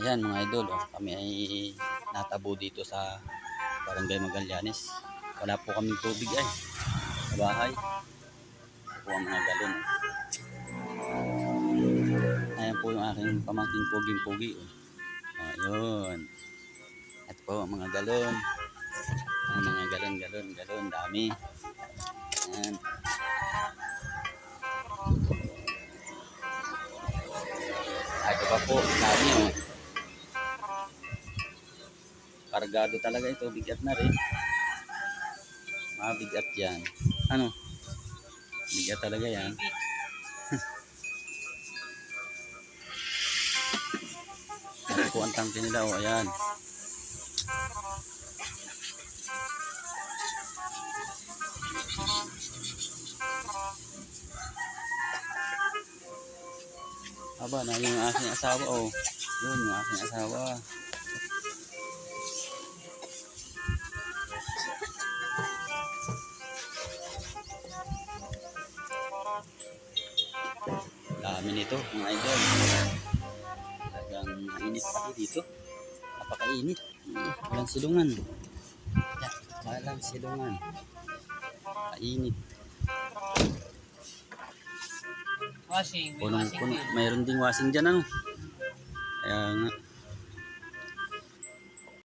Ayan mga idol, oh, kami ay natabo dito sa Barangay Magallanes. Wala po kaming tubig ay sa bahay. Ito ang mga galon. Ayan po yung aking pamangking puging-pugi. Oh. Ayun. Ito po ang mga galon. Ang mga galon, galon, galon. Dami. Ayan. Ito pa po. Dami oh. Kargado talaga ito. Bigat na rin. Mabigat yan. Ano? Bigat talaga yan. Po ang tangke nila? O, ayan. Aba, na yung aking asawa. Oh, yun, yung aking asawa. Dami nito, mga idol. Talagang mainit pati dito. Napakainit. Walang silungan. Walang silungan. Mainit. Washing, may Punong, washing puno, din. mayroon ding wasing dyan ano. Kaya nga.